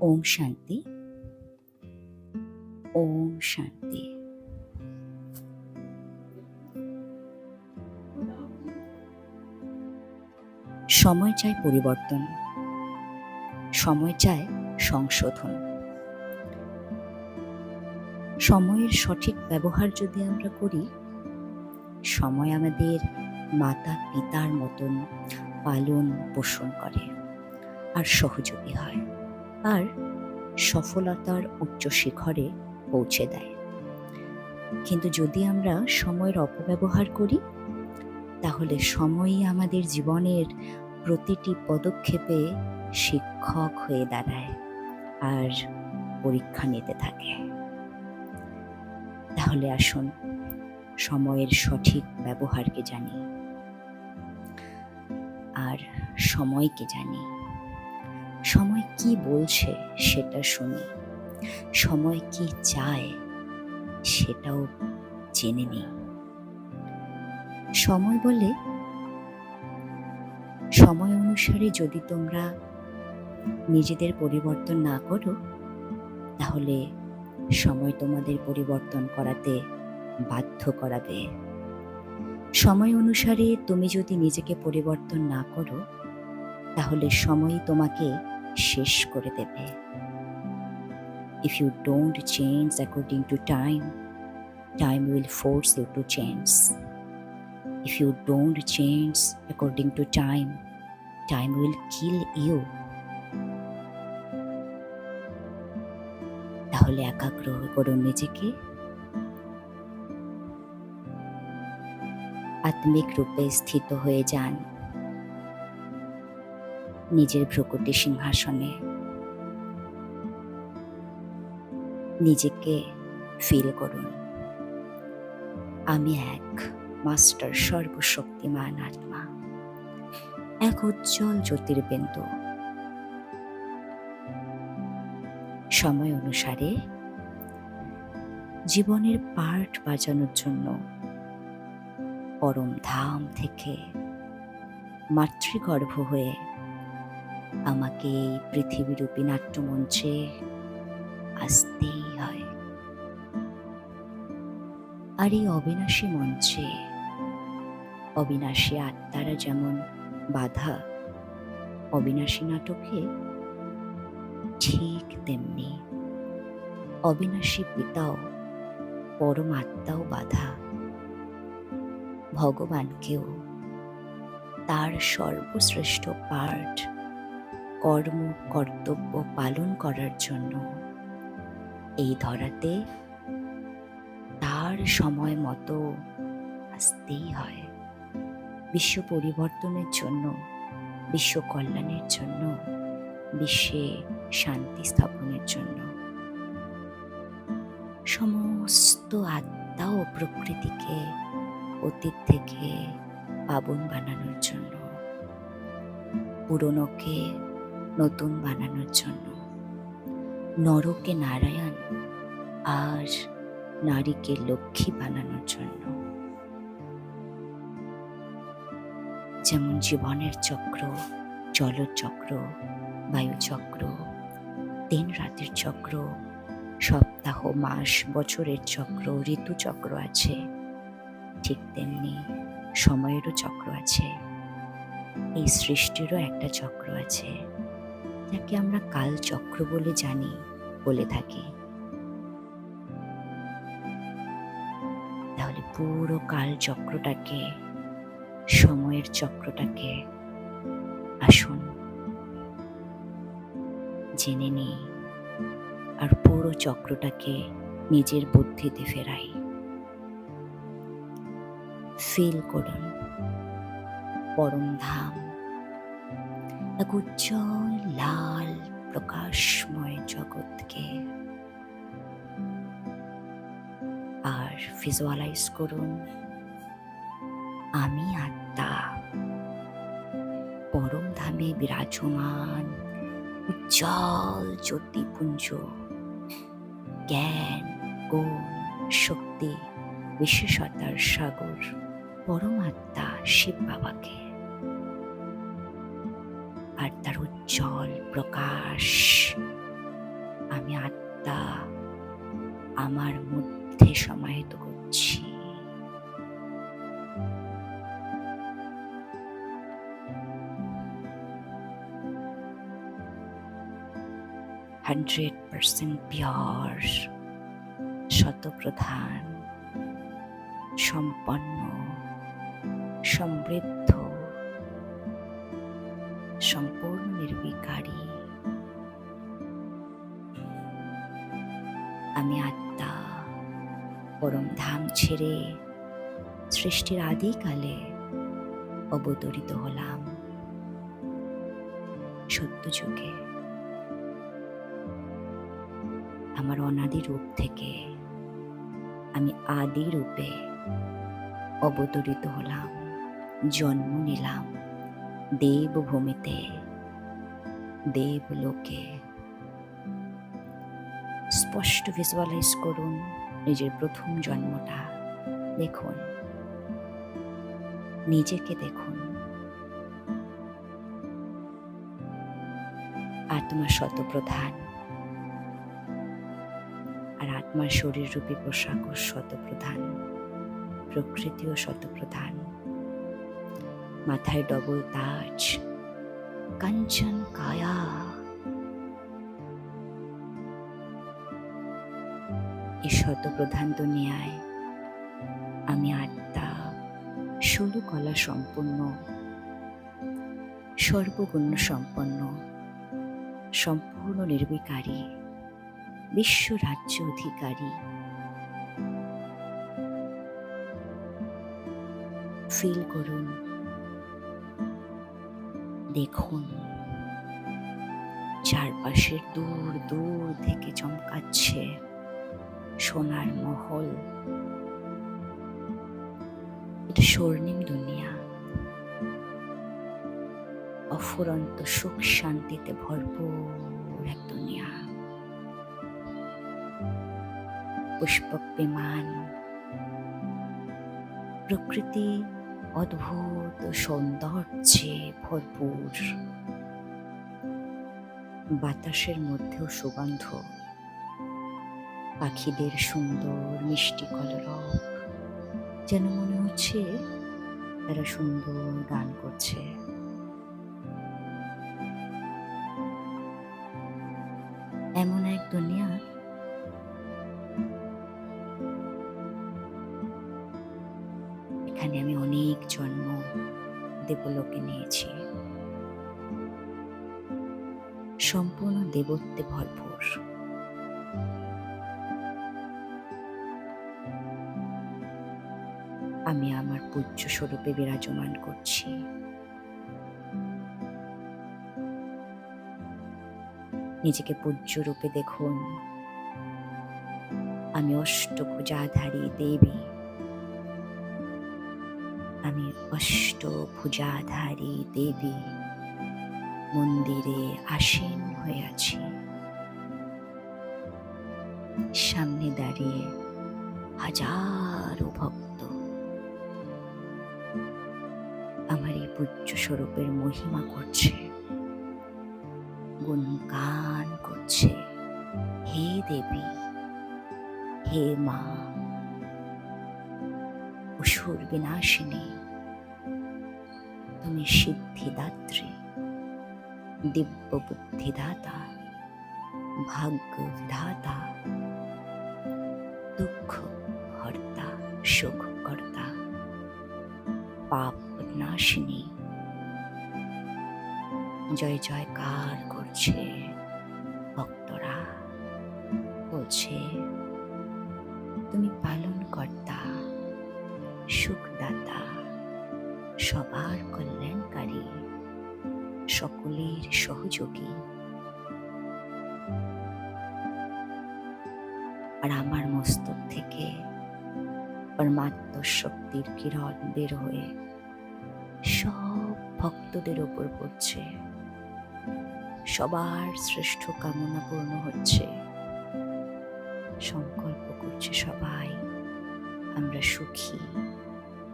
ওম শান্তি। ওম শান্তি। সময় চায় পরিবর্তন। সময় চায় সংশোধন। সময়ের সঠিক ব্যবহার যদি আমরা করি, সময় আমাদের মাতা পিতার মতন পালন পোষণ করে আর সহযোগী হয়। আর সফলতার উচ্চ শিখরে পৌঁছে দেয়। কিন্তু যদি আমরা সময়ের অপব্যবহার করি, তাহলে সময়ই আমাদের জীবনের প্রতিটি পদক্ষেপে শিক্ষক হয়ে দাঁড়ায় আর পরীক্ষা নিতে থাকে। তাহলে আসুন সময়ের সঠিক ব্যবহারকে জানি আর সময়কে জানি। কি বলছে সেটা শুনি। সময় কি চায় সেটাও জেনে নিই। সময় বলে, সময় অনুসারে যদি তোমরা নিজেদের পরিবর্তন না করো, তাহলে সময় তোমাদের পরিবর্তন করাতে বাধ্য করাবে। সময় অনুসারে তুমি যদি নিজেকে পরিবর্তন না করো, তাহলে সময় তোমাকে শেষ করে দেবে। If you don't change according to time time will force you to change if you don't change according to time time will kill you তাহলে একাগ্র করুন নিজেকে। আত্মিক রূপে স্থিত হয়ে যান। নিজের ভ্রকুটি সিংহাসনে। নিজেকে ফিল করুন। আমি এক মাস্টার সর্বশক্তিমান আত্মা। এক উজ্জ্বল জ্যোতির্বিন্দু। সময় অনুসারে জীবনের পার্ট বাজানোর জন্য পরম ধাম থেকে মাতৃগর্ভ হয়ে আমাকে এই পৃথিবীরূপী নাট্যমঞ্চে আসতেই হয়। আর এই অবিনাশী মঞ্চে অবিনাশী আত্মারা যেমন বাধা অবিনাশী নাটকে, ঠিক তেমনি অবিনাশী পিতাও পরমাত্মাও বাধা। ভগবানকেও তার সর্বশ্রেষ্ঠ পাঠ কর্ম, কর্তব্য পালন করার জন্য। এই ধরাতে তার সময় মতো আসতেই হয়। বিশ্ব পরিবর্তনের জন্য, বিশ্ব কল্যাণের জন্য, বিশ্বে শান্তি স্থাপনের জন্য। সমস্ত আত্মা ও প্রকৃতিকে অতীত থেকে পাবন বানানোর জন্য। পুরনোকে নতুন বানানোর জন্য। নরকে নারায়ণ আর নারীকে লক্ষ্মী বানানোর জন্য। যেমন জীবনের চক্র, জলচক্র, বায়ুচক্র দিন রাতের চক্র, সপ্তাহ, মাস, বছরের চক্র, ঋতুচক্র আছে। ঠিক তেমনি সময়েরও চক্র আছে। এই সৃষ্টিরও একটা চক্র আছে। যাকে আমরা কাল চক্র বলে জানি, বলে থাকি। তাহলে পুরো কাল চক্রটাকে, সময়ের চক্রটাকে, আসুন, জেনে নিই, আর পুরো চক্রটাকে নিজের বুদ্ধিতে ফেরাই। ফিল করুন, পরম ধাম। এক উজ্জ্বল লাল প্রকাশময় জগৎকে আর ভিজুয়ালাইজ করুন, আমি আত্মা। পরম ধামে বিরাজমান, উজ্জ্বল জ্যোতিপুঞ্জ। জ্ঞান, গুণ, শক্তি, বিশেষতার সাগর পরমাত্মা শিব বাবাকে। আর তার উজ্জ্বল প্রকাশ। আমি আত্মা আমার মধ্যে সমাহিত করছি। হান্ড্রেড পার্সেন্ট পিওর শতপ্রধান সম্পন্ন, সমৃদ্ধ। সম্পূর্ণ নির্বিকারী। আমি আত্মা, পরম ধাম ছেড়ে সৃষ্টির আদিকালে অবতরিত হলাম সত্য যুগে। আমার অনাদি রূপ থেকে আমি আদি রূপে অবতরিত হলাম, জন্ম নিলাম। দেবভূমিতে, দেবলোকে। স্পষ্ট ভিজুয়ালাইজ করুন নিজের প্রথম জন্মটা। দেখুন। নিজেকে দেখুন। আত্মা শতপ্রধান। আর আত্মার শরীর রূপী পোশাকও শতপ্রধান। প্রকৃতিও শতপ্রধান। মাথায় ডবল তাজ কাঞ্চন কায়া। এই শতপ্রধান দুনিয়ায় আমি আত্মা ষোলো কলা সম্পন্ন সর্বগুণ সম্পন্ন, সম্পূর্ণ নির্বিকারী, বিশ্ব রাজ্য অধিকারী। ফিল করুন। দেখুন। চারপাশের দূর দূর থেকে চমকাচ্ছে সোনার মহল। এটা স্বর্ণিম দুনিয়া। অফুরন্ত সুখ শান্তিতে ভরপুর এক দুনিয়া। পুষ্পক বিমান প্রকৃতি অদ্ভুত সৌন্দর্যে ভরপুর। বাতাসের মধ্যেও সুগন্ধ। পাখিদের সুন্দর মিষ্টি কলরব। যেন মনে হচ্ছে তারা সুন্দর গান করছে। এমন এক দুনিয়া দেবলোকে নিয়েছি। সম্পূর্ণ দেবত্বে ভরপুর। আমি আমার পূজ্য স্বরূপে বিরাজমান করছি। নিজেকে পূজ্য রূপে দেখুন। আমি অষ্টভুজাধারী দেবী। অষ্টভুজাধারী দেবী মন্দিরে আসীন হয়ে আছি সামনে দাঁড়িয়ে হাজারো ভক্ত। আমার এই পূজ্য স্বরূপের মহিমা করছে। গুণগান করছে। হে দেবী, হে মা, অসুর বিনাশিনী তুমি সিদ্ধিদাত্রী দিব্য বুদ্ধিদাতা ভাগ্য বিধাতা দুঃখ হর্তা সুখ কর্তা পাপ নাশিনী জয় জয়কার করছে ভক্তরা, বলছে আর আমার মস্তক থেকে পরমাত্ম শক্তির কিরণ বের হয়ে সব ভক্তদের ওপর পড়ছে। সবার শ্রেষ্ঠ কামনা পূর্ণ হচ্ছে। সংকল্প করছে সবাই, আমরা সুখী,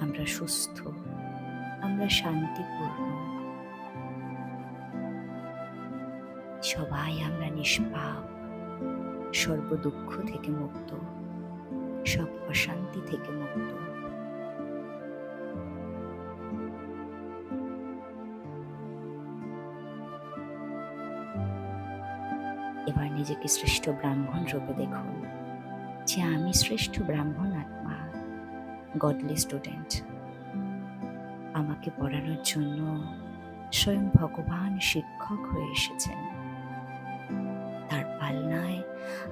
আমরা সুস্থ, আমরা শান্তিপূর্ণ। সবাই আমরা নিষ্পাপ। সর্ব দুঃখ থেকে মুক্ত, সব অশান্তি থেকে মুক্ত। এবার নিজেকে শ্রেষ্ঠ ব্রাহ্মণ রূপে দেখুন, যে আমি শ্রেষ্ঠ ব্রাহ্মণ আত্মা গডলি স্টুডেন্ট আমাকে পড়ানোর জন্য স্বয়ং ভগবান শিক্ষক হয়ে এসেছেন। তার পালনায়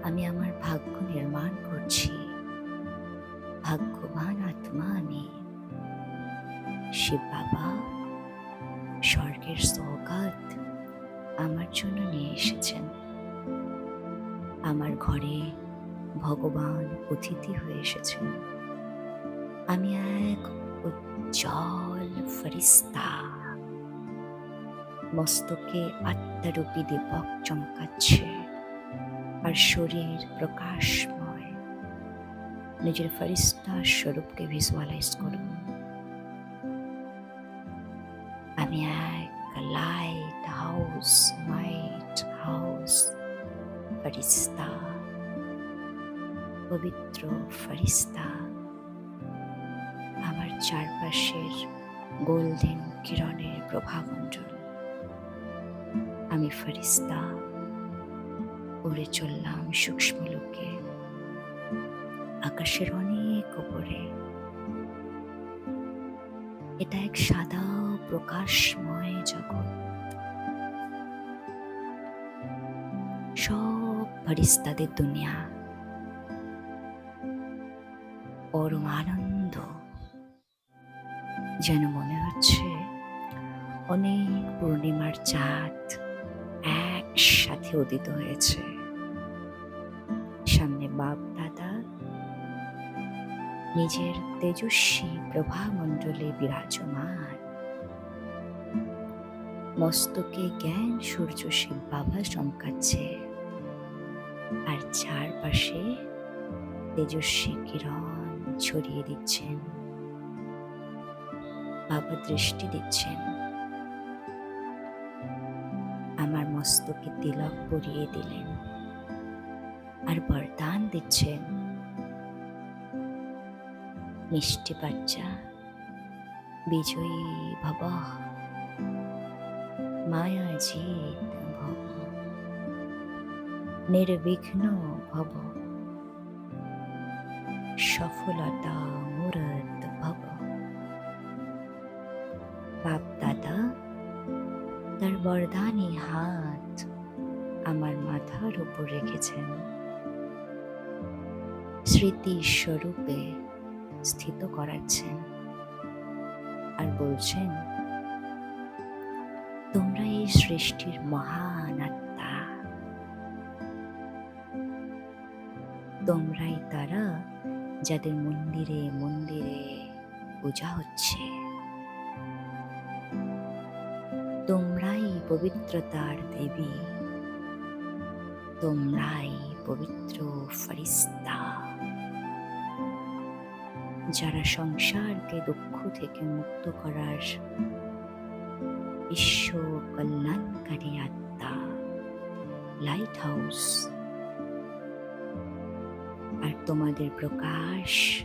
আমি আমার ভাগ্য নির্মাণ করছি। ভাগ্যবান আত্মা আমি। শিব বাবা, স্বর্গের সৌগাত আমার জন্য নিয়ে এসেছেন। আমার ঘরে ভগবান অতিথি হয়ে এসেছেন। আমি এক উজ্জ্বল ফরিস্তা মস্তকে আত্মারূপী দীপক চমকাচ্ছে। আর শরীর প্রকাশময়। নিজের ফরিস্তা স্বরূপকে ভিজুয়ালাইজ করুন। আমি এক লাইট হাউস মাইট হাউস ফরিস্তা পবিত্র ফরিস্তা আমার চারপাশের গোল্ডেন কিরণের প্রভামণ্ডল আমি ফরিস্তা উড়ে চললাম সূক্ষ্ম লোকে। আকাশের অনেক উপরে। এটা এক সাদা প্রকাশময় জগৎ। সব ফরিস্তাদের দুনিয়া। পরম আনন্দ। যেন মনে হচ্ছে অনেক পূর্ণিমার চাঁদ একসাথে উদিত হয়েছে। বাপ দাদা, নিজের তেজস্বী প্রভামণ্ডলে বিরাজমান। মস্তকে জ্ঞান সূর্য শিব বাবা চমকাচ্ছে। আর চারপাশে তেজস্বী কিরণ ছড়িয়ে দিচ্ছেন। বাবা দৃষ্টি দিচ্ছেন। আমার মস্তকে তিলক পরিয়ে দিলেন। আর বরদান দিচ্ছেন মিষ্টি বাচ্চা, বিজয়ী ভব মায়া জিত ভব, নির্বিঘ্ন ভব, সফলতা মূরত ভব। বাপ দাদা, তার বরদানি হাত আমার মাথার উপর রেখেছেন। স্মৃতি স্বরূপে স্থিত করাচ্ছেন আর বলছেন, তোমরা এই সৃষ্টির মহান আত্মা। তোমরাই তারা যাদের মন্দিরে মন্দিরে পূজা হচ্ছে। তোমরাই পবিত্রতার দেবী। তোমরাই পবিত্র ফরিস্তা। যারা সংসারকে দুঃখ থেকে মুক্ত করার বিশ্ব কল্যাণকারী আত্মা লাইট হাউস আর তোমাদের প্রকাশ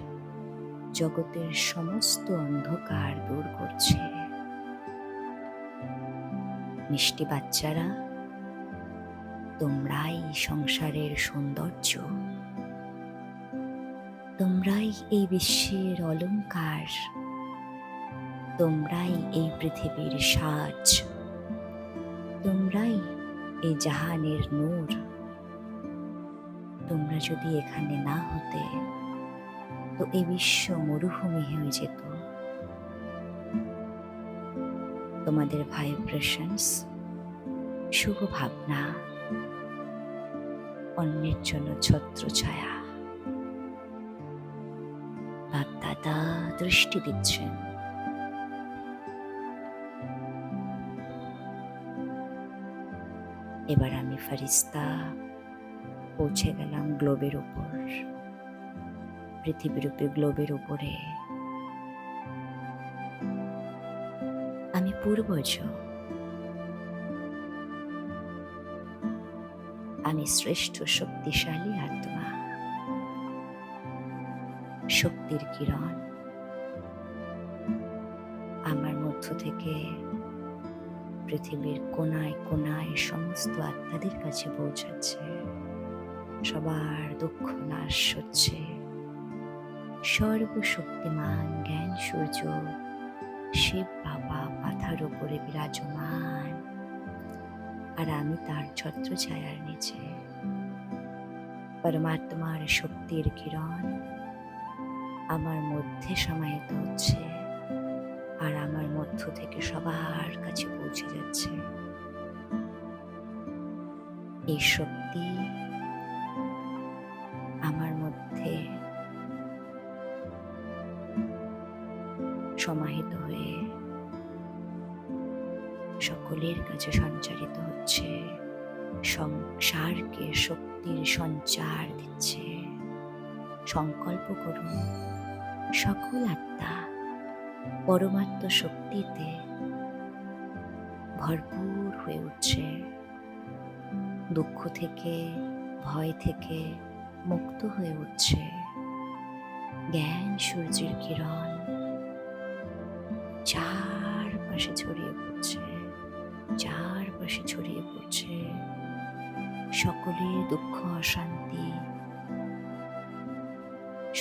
জগতের সমস্ত অন্ধকার দূর করছে। মিষ্টি বাচ্চারা, তোমরাই সংসারের সৌন্দর্য। তোমরাই এই বিশ্বের অলংকার তোমরাই এই পৃথিবীর সাজ। তোমরাই এই জাহানের নূর। তোমরা যদি এখানে না হতে, তো এই বিশ্ব মরুভূমি হয়ে যেত। তোমাদের ভাইব্রেশনস, শুভ ভাবনা, অন্যের জন্য ছত্র ছায়া বাপ দাদা দৃষ্টি দিচ্ছেন। এবার আমি ফারিস্তা পৌঁছে গেলাম গ্লোবের উপর। পৃথিবীরূপে গ্লোবের উপরে। আমি পূর্বজ। আমি শ্রেষ্ঠ শক্তিশালী আত্মা শক্তির কিরণ। আমার মধ্য থেকে পৃথিবীর কোনায় কোনায় সমস্ত আত্মাদের কাছে পৌঁছাচ্ছে। সবার দুঃখ নাশ হচ্ছে। সর্বশক্তিমান জ্ঞান সূর্য শিব, বাবা মাথার উপরে বিরাজমান। আর আমি তার ছত্র ছায়ার নিচে। পরমাত্মার শক্তির কিরণ আমার মধ্যে সমাহিত হচ্ছে আর আমার মধ্য থেকে সবার কাছে পৌঁছে যাচ্ছে। এই শক্তি আমার মধ্যে সমাহিত হয়ে সকলের কাছে সঞ্চারিত হচ্ছে, সংসারকে শক্তির সঞ্চার দিচ্ছে। সংকল্প করুন। সকল আত্মা পরমাত্ম শক্তিতে ভরপুর হয়ে উঠছে। দুঃখ থেকে, ভয় থেকে মুক্ত হয়ে উঠছে। জ্ঞান সূর্যের কিরণ চারপাশে ছড়িয়ে পড়ছে, চারপাশে ছড়িয়ে পড়ছে। সকলের দুঃখ, অশান্তি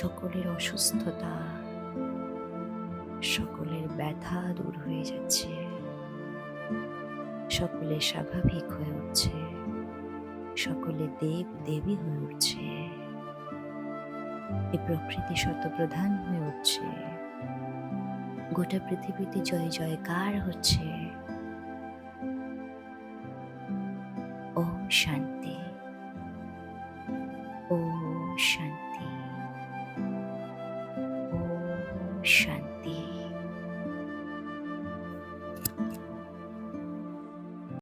সকলের অসুস্থতা, সকলের ব্যথা দূর হয়ে যাচ্ছে, সকলে স্বাভাবিক হয়ে উঠছে, সকলে দেব দেবী হয়ে উঠছে এই প্রকৃতি শতপ্রধান হয়ে উঠছে, গোটা পৃথিবীতে জয় জয়কার হচ্ছে। ওম শান্তি।